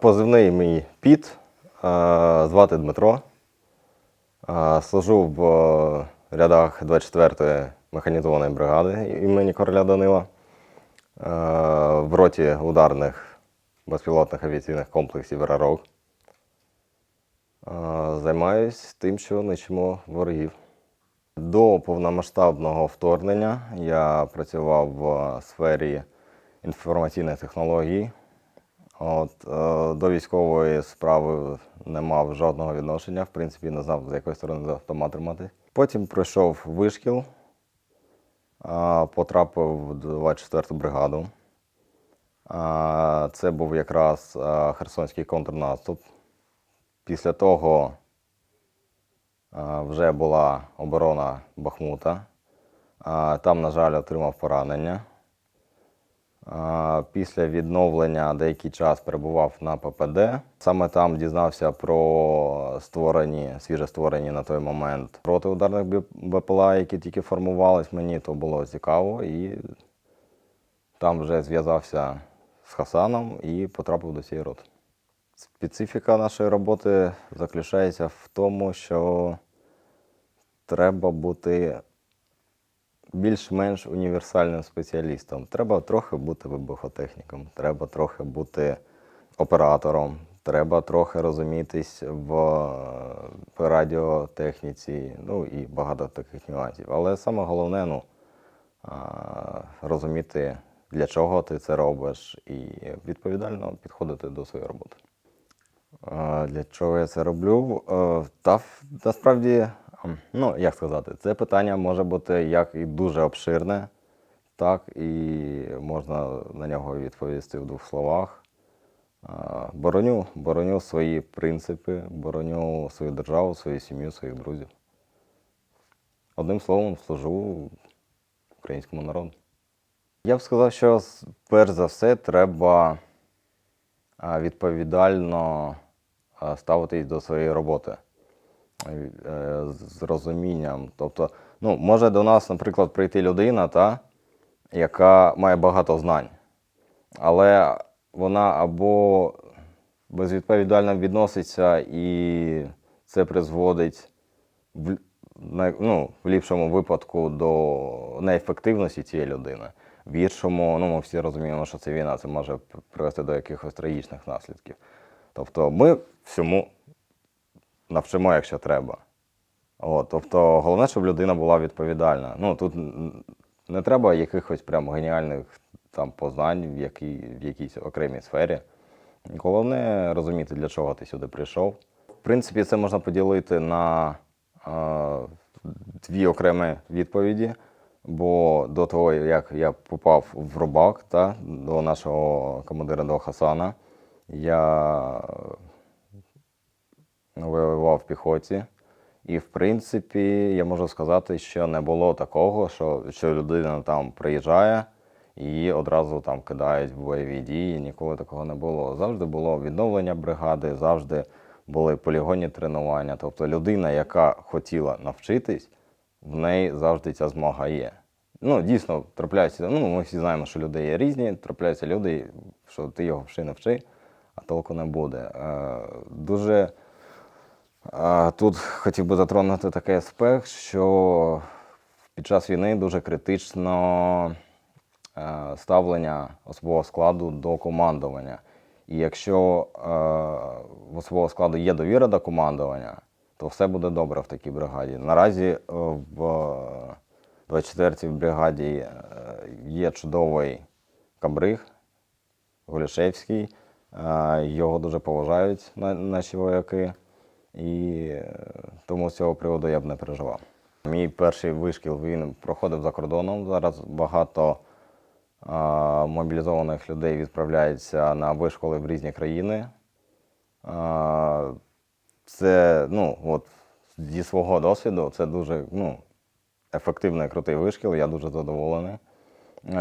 Позивний мій Піт, звати Дмитро. Служу в е, рядах 24-ї механізованої бригади імені короля Данила в роті ударних безпілотних авіаційних комплексів «Рарок». Е, Займаюсь тим, що нищимо ворогів. До повномасштабного вторгнення я працював в сфері інформаційних технологій. От, е, до військової справи не мав жодного відношення, в принципі, не знав, з якої сторони автомат тримати. Потім пройшов вишкіл, потрапив в 24-ту бригаду. Це був якраз е, Херсонський контрнаступ. Після того е, вже була оборона Бахмута. Там, на жаль, отримав поранення. Після відновлення деякий час перебував на ППД. Саме там дізнався про створені, свіже створені на той момент протиударних БПЛА, які тільки формувались. Мені то було цікаво, і там вже зв'язався з Хасаном і потрапив до цієї роти. Специфіка нашої роботи заключається в тому, що треба бути більш-менш універсальним спеціалістом. Треба трохи бути вибухотехніком, треба трохи бути оператором, треба трохи розумітись в е, радіотехніці, ну і багато таких нюансів. Але саме головне, ну, розуміти, для чого ти це робиш, і відповідально підходити до своєї роботи. Для чого я це роблю? Е, Та насправді, ну як сказати, це питання може бути як і дуже обширне, так і можна на нього відповісти в двох словах. Бороню, бороню свої принципи, бороню свою державу, свою сім'ю, своїх друзів. Одним словом, служу українському народу. Я б сказав, що перш за все треба відповідально ставитись до своєї роботи з розумінням. Тобто, ну, може до нас, наприклад, прийти людина, та, яка має багато знань, але вона або безвідповідально відноситься і це призводить в, ну, в ліпшому випадку до неефективності цієї людини. В гіршому, ну ми всі розуміємо, що це війна, це може привести до якихось трагічних наслідків. Тобто ми всьому навчимо, якщо треба. От, тобто, головне, щоб людина була відповідальна. Ну, тут не треба якихось прям геніальних там, познань в, якій, в якійсь окремій сфері. Головне розуміти, для чого ти сюди прийшов. В принципі, це можна поділити на е, дві окремі відповіді. Бо до того, як я попав в Рубак, та, до нашого командира до Хасана, я воював в піхоті. І, в принципі, я можу сказати, що не було такого, що, що людина там приїжджає і одразу там кидають в бойові дії. Ніколи такого не було. Завжди було відновлення бригади, завжди були полігонні тренування. Тобто людина, яка хотіла навчитись, в неї завжди ця змога є. Ну, дійсно, трапляються, ну, ми всі знаємо, що люди є різні, трапляються люди, що ти його вши не вчи, а толку не буде. Е, дуже Тут хотів би затронути такий аспект, що під час війни дуже критично е, ставлення особового складу до командування. І якщо е, в особового складу є довіра до командування, то все буде добре в такій бригаді. Наразі е, в 24-й бригаді є чудовий кабриг Гулішевський. Е, Його дуже поважають наші вояки. І е, тому з цього приводу я б не переживав. Мій перший вишкіл він проходив за кордоном. Зараз багато а, мобілізованих людей відправляються на вишколи в різні країни. А, це, ну, от, зі свого досвіду, це дуже ну, ефективний крутий вишкіл, я дуже задоволений.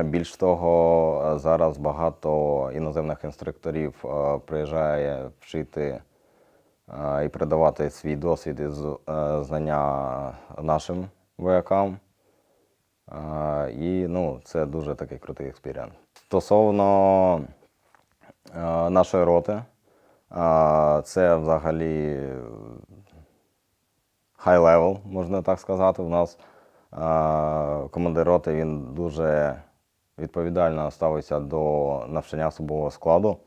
Більш того, зараз багато іноземних інструкторів приїжджає вчити і передавати свій досвід і е, знання нашим воякам. Е, І ну, це дуже такий крутий експірієнс. Стосовно е, нашої роти, Це взагалі high level, можна так сказати. У нас командир роти він дуже відповідально ставиться до навчання особового складу.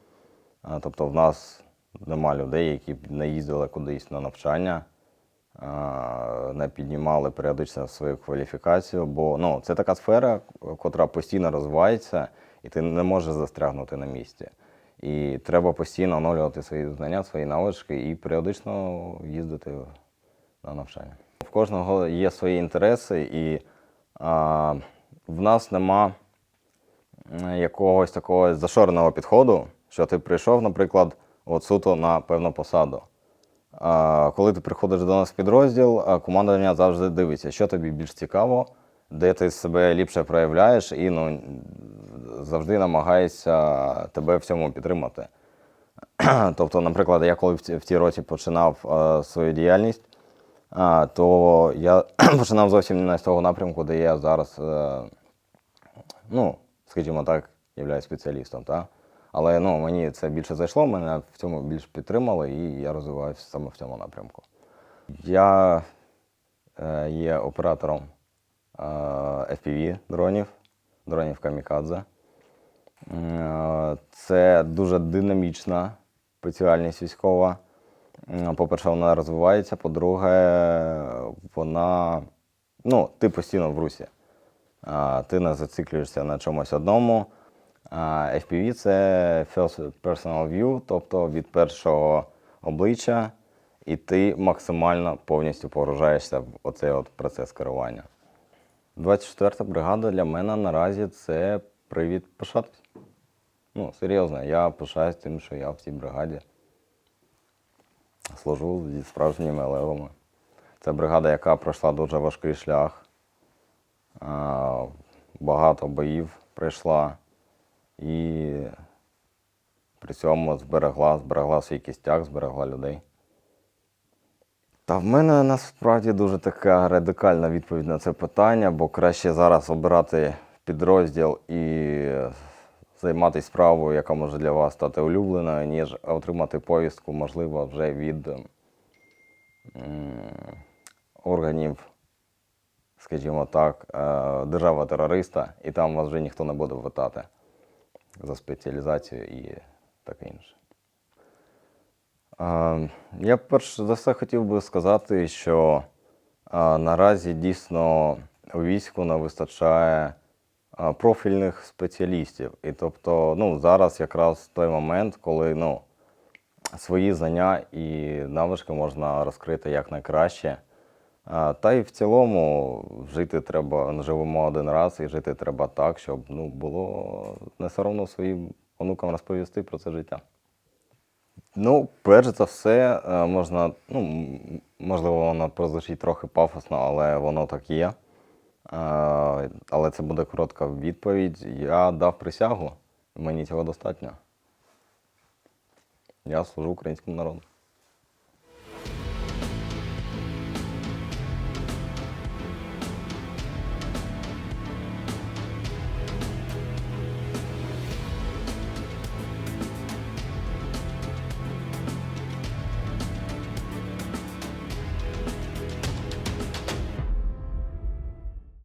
Тобто в нас нема людей, які б не їздили кудись на навчання, не піднімали періодично свою кваліфікацію, бо ну, це така сфера, котра постійно розвивається, і ти не можеш застрягнути на місці. І треба постійно оновлювати свої знання, свої навички і періодично їздити на навчання. В кожного є свої інтереси, і а, в нас нема якогось такого зашореного підходу, що ти прийшов, наприклад, от суто на певну посаду. А, коли ти приходиш до нас в підрозділ, а командування завжди дивиться, що тобі більш цікаво, де ти себе ліпше проявляєш, і ну, завжди намагається тебе в цьому підтримати. Тобто, наприклад, я коли в тій роті починав е, свою діяльність, а, то я починав зовсім не з того напрямку, де я зараз, е, ну, скажімо так, являюсь спеціалістом. Та? Але ну, мені це більше зайшло, мене в цьому більш підтримали, і я розвиваюся саме в цьому напрямку. Я е, є оператором е, FPV дронів, дронів Камікадзе. Е, Це дуже динамічна спеціальність військова. По-перше, вона розвивається, по-друге, вона. Ну, ти постійно в русі. А, Ти не зациклюєшся на чомусь одному. FPV це First Personal View, тобто від першого обличчя, і ти максимально повністю погружаєшся в оцей от процес керування. 24-та бригада для мене наразі це привід пишатись. Ну, серйозно, я пишаюсь тим, що я в цій бригаді служу зі справжніми левами. Це бригада, яка пройшла дуже важкий шлях. Багато боїв пройшла і при цьому зберегла, зберегла свій кістяк, зберегла людей. Та в мене насправді дуже така радикальна відповідь на це питання, бо краще зараз обирати підрозділ і займатися справою, яка може для вас стати улюбленою, ніж отримати повістку, можливо, вже від органів, скажімо так, е, держави-терориста, і там вас вже ніхто не буде питати за спеціалізацію і таке інше. Я перш за все хотів би сказати, що наразі дійсно у війську не вистачає профільних спеціалістів. І тобто, ну, зараз якраз той момент, коли ну, свої знання і навички можна розкрити якнайкраще. Та й в цілому жити треба, живемо один раз, і жити треба так, щоб ну, було не соромно своїм онукам розповісти про це життя. Ну, перш за все, е, можна, ну, можливо, воно прозвучить трохи пафосно, але воно так є. Е, Але це буде коротка відповідь. Я дав присягу, мені цього достатньо. Я служу українському народу.